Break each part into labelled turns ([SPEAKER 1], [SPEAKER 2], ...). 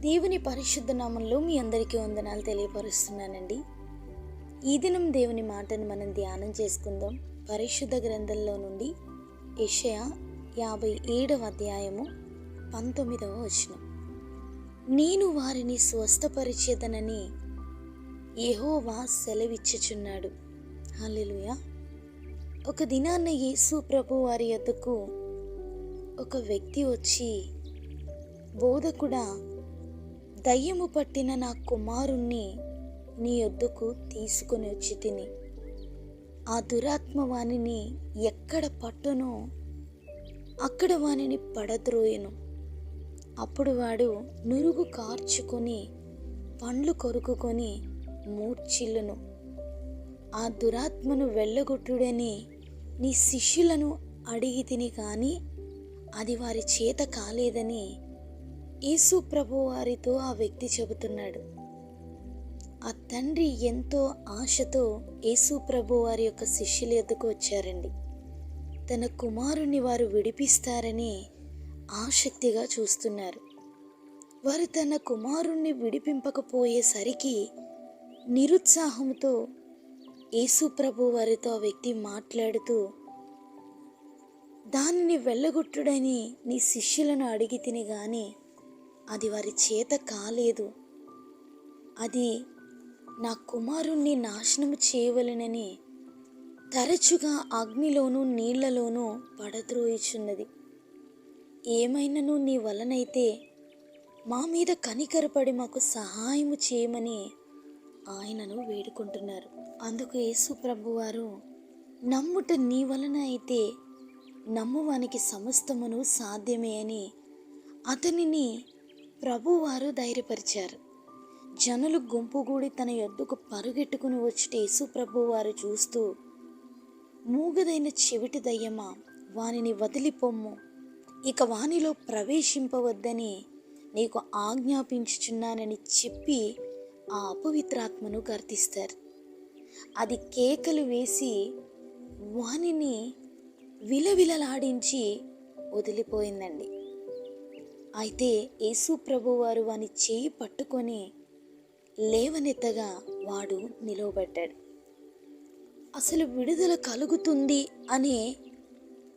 [SPEAKER 1] దేవుని పరిశుద్ధ నామంలో మీ అందరికీ వందనాలు తెలియపరుస్తున్నానండి. ఈ దినం దేవుని మాటను మనం ధ్యానం చేసుకుందాం. పరిశుద్ధ గ్రంథంలో నుండి యెషయా యాభై ఏడవ అధ్యాయము పంతొమ్మిదవ వచనం. నేను వారిని స్వస్థపరిచేదనని యహోవా సెలవిచ్చుచున్నాడు. హల్లెలూయా. ఒక దినాన్న యేసు ప్రభు వారి యొద్దకు ఒక వ్యక్తి వచ్చి బోధకుడా దయ్యము పట్టిన నా కుమారుణ్ణి నీ యొద్దకు తీసుకొని వచ్చి తిని. ఆ దురాత్మ వానిని ఎక్కడ పట్టునో అక్కడ వానిని పడద్రోయను. అప్పుడు వాడు నురుగు కార్చుకొని పండ్లు కొరుకుకొని మూర్చిల్లును ఆ దురాత్మను వెళ్ళగొట్టుడని నీ శిష్యులను అడిగి తిని కానీ అది వారి చేత కాలేదని యేసు ప్రభు వారితో ఆ వ్యక్తి చెబుతున్నాడు ఆ తండ్రి ఎంతో ఆశతో యేసు ప్రభు వారి యొక్క శిష్యుల ఎద్దుకు వచ్చారండి. తన కుమారుని వారు విడిపిస్తారని ఆసక్తిగా చూస్తున్నారు. వారు తన కుమారుణ్ణి విడిపింపకపోయేసరికి నిరుత్సాహంతో యేసు ప్రభు వారితో ఆ వ్యక్తి మాట్లాడుతూ దానిని వెళ్ళగొట్టుడని నీ శిష్యులను అడిగి తిని కానీ అది వారి చేత కాలేదు. అది నా కుమారుణ్ణి నాశనం చేయవలెనని తరచుగా అగ్నిలోనూ నీళ్ళలోనూ పడద్రోయిచున్నది. ఏమైనను నీ వలనైతే మా మీద కనికరపడి మాకు సహాయము చేయమని ఆయనను వేడుకుంటున్నారు. అందుకు యేసు ప్రభువారు నమ్ముట నీ వలన అయితే నమ్మువానికి సమస్తమును సాధ్యమే అని అతనిని ప్రభువారు ధైర్యపరిచారు. జనులు గుంపుగూడి తన యొద్దకు పరుగెట్టుకుని వచ్చి యేసు ప్రభువారు చూస్తూ మూగదైన చెవిటి దయ్యమా వానిని వదిలిపొమ్ము ఇక వానిలో ప్రవేశింపవద్దని నీకు ఆజ్ఞాపించుచున్నానని చెప్పి ఆ అపవిత్రాత్మను గర్తిస్తారు. అది కేకలు వేసి వానిని విలవిలలాడించి వదిలిపోయిందండి. అయితే యేసు ప్రభువారు వాని చేయి పట్టుకొని లేవనెత్తగా వాడు నిలవబడ్డాడు. అసలు విడుదల కలుగుతుంది అనే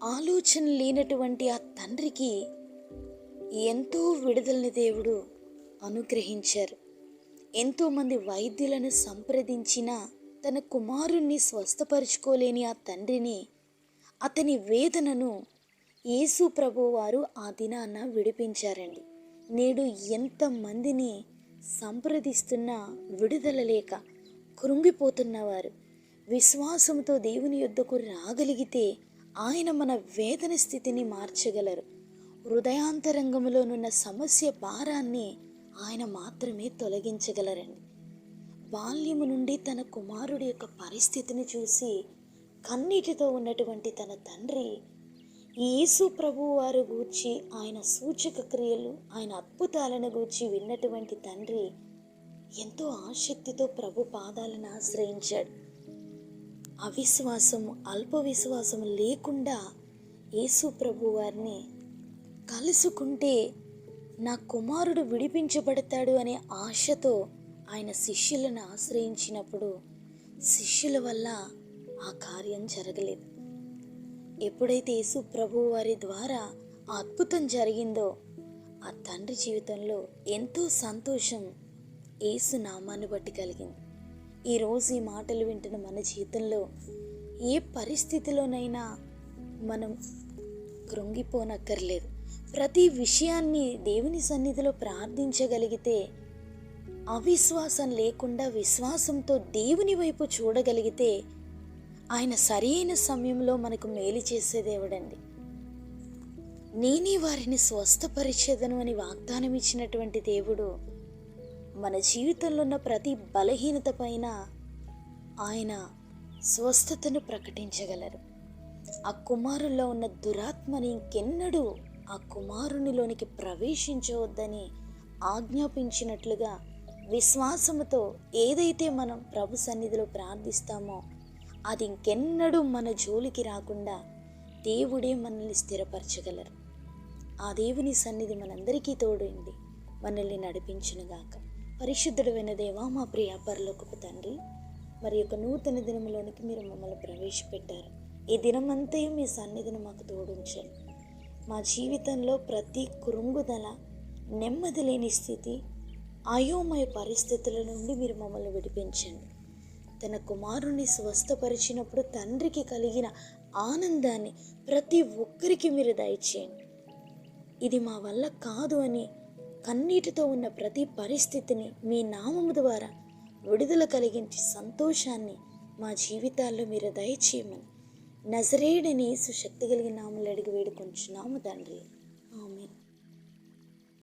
[SPEAKER 1] ఆలోచన లేనటువంటి ఆ తండ్రికి ఎంతో విడుదలని దేవుడు అనుగ్రహించారు. ఎంతోమంది వైద్యులను సంప్రదించిన తన కుమారుణ్ణి స్వస్థపరుచుకోలేని ఆ తండ్రిని అతని వేదనను యేసు ప్రభువారు ఆ దినాన విడిపించారండి. నేడు ఎంతమందిని సంప్రదిస్తున్న విడుదల లేక కృంగిపోతున్నవారు. విశ్వాసంతో దేవుని యొద్దకు రాగలిగితే ఆయన మన వేదన స్థితిని మార్చగలరు. హృదయాంతరంగంలోనున్న సమస్య భారాన్ని ఆయన మాత్రమే తొలగించగలరండి. బాల్యము నుండి తన కుమారుడి యొక్క పరిస్థితిని చూసి కన్నీటితో ఉన్నటువంటి తన తండ్రి యేసు ప్రభు వారు గూర్చి ఆయన సూచక క్రియలు ఆయన అద్భుతాలను గూర్చి విన్నటువంటి తండ్రి ఎంతో ఆసక్తితో ప్రభు పాదాలను ఆశ్రయించాడు. అవిశ్వాసం అల్ప విశ్వాసం లేకుండా యేసు ప్రభు వారిని కలుసుకుంటే నా కుమారుడు విడిపించబడతాడు అనే ఆశతో ఆయన శిష్యులను ఆశ్రయించినప్పుడు శిష్యుల వల్ల ఆ కార్యం జరగలేదు. ఎప్పుడైతే యేసు ప్రభు వారి ద్వారా ఆ అద్భుతం జరిగిందో ఆ తండ్రి జీవితంలో ఎంతో సంతోషం యేసు నామాన్ని బట్టి కలిగింది. ఈరోజు ఈ మాటలు వింటున్న మన జీవితంలో ఏ పరిస్థితిలోనైనా మనం కృంగిపోనక్కర్లేదు. ప్రతి విషయాన్ని దేవుని సన్నిధిలో ప్రార్థించగలిగితే అవిశ్వాసం లేకుండా విశ్వాసంతో దేవుని వైపు చూడగలిగితే ఆయన సరైన సమయంలో మనకు మేలు చేసే దేవుడండి. నేనే వారిని స్వస్థపరిచేదను అని వాగ్దానం ఇచ్చినటువంటి దేవుడు మన జీవితంలో ఉన్న ప్రతి బలహీనత పైన ఆయన స్వస్థతను ప్రకటించగలరు. ఆ కుమారుల్లో ఉన్న దురాత్మని ఇంకెన్నడూ ఆ కుమారునిలోనికి ప్రవేశించవద్దని ఆజ్ఞాపించినట్లుగా విశ్వాసముతో ఏదైతే మనం ప్రభు సన్నిధిలో ప్రార్థిస్తామో అది ఇంకెన్నడూ మన జోలికి రాకుండా దేవుడే మనల్ని స్థిరపరచగలరు. ఆ దేవుని సన్నిధి మనందరికీ తోడండి మనల్ని నడిపించునుగాక పరిశుద్ధుడైన దేవా మా ప్రియ పరలోకపు తండ్రి మరి యొక్క నూతన దినములోనికి మీరు మమ్మల్ని ప్రవేశపెట్టారు. ఈ దినమంతయు మీ సన్నిధిని మాకు తోడించండి. మా జీవితంలో ప్రతి కురుంగుదల నెమ్మది లేని స్థితి అయోమయ పరిస్థితుల నుండి మీరు మమ్మల్ని విడిపించండి. తన కుమారుని స్వస్థపరిచినప్పుడు తండ్రికి కలిగిన ఆనందాన్ని ప్రతి ఒక్కరికి మీరు దయచేయండి. ఇది మా వల్ల కాదు అని కన్నీటితో ఉన్న ప్రతి పరిస్థితిని మీ నామము ద్వారా విడుదల కలిగించి సంతోషాన్ని మా జీవితాల్లో మీరు దయచేయమని నజరేడని సుశక్తి కలిగిన నామలు అడిగి వేడుకొంచున్నాము తండ్రి.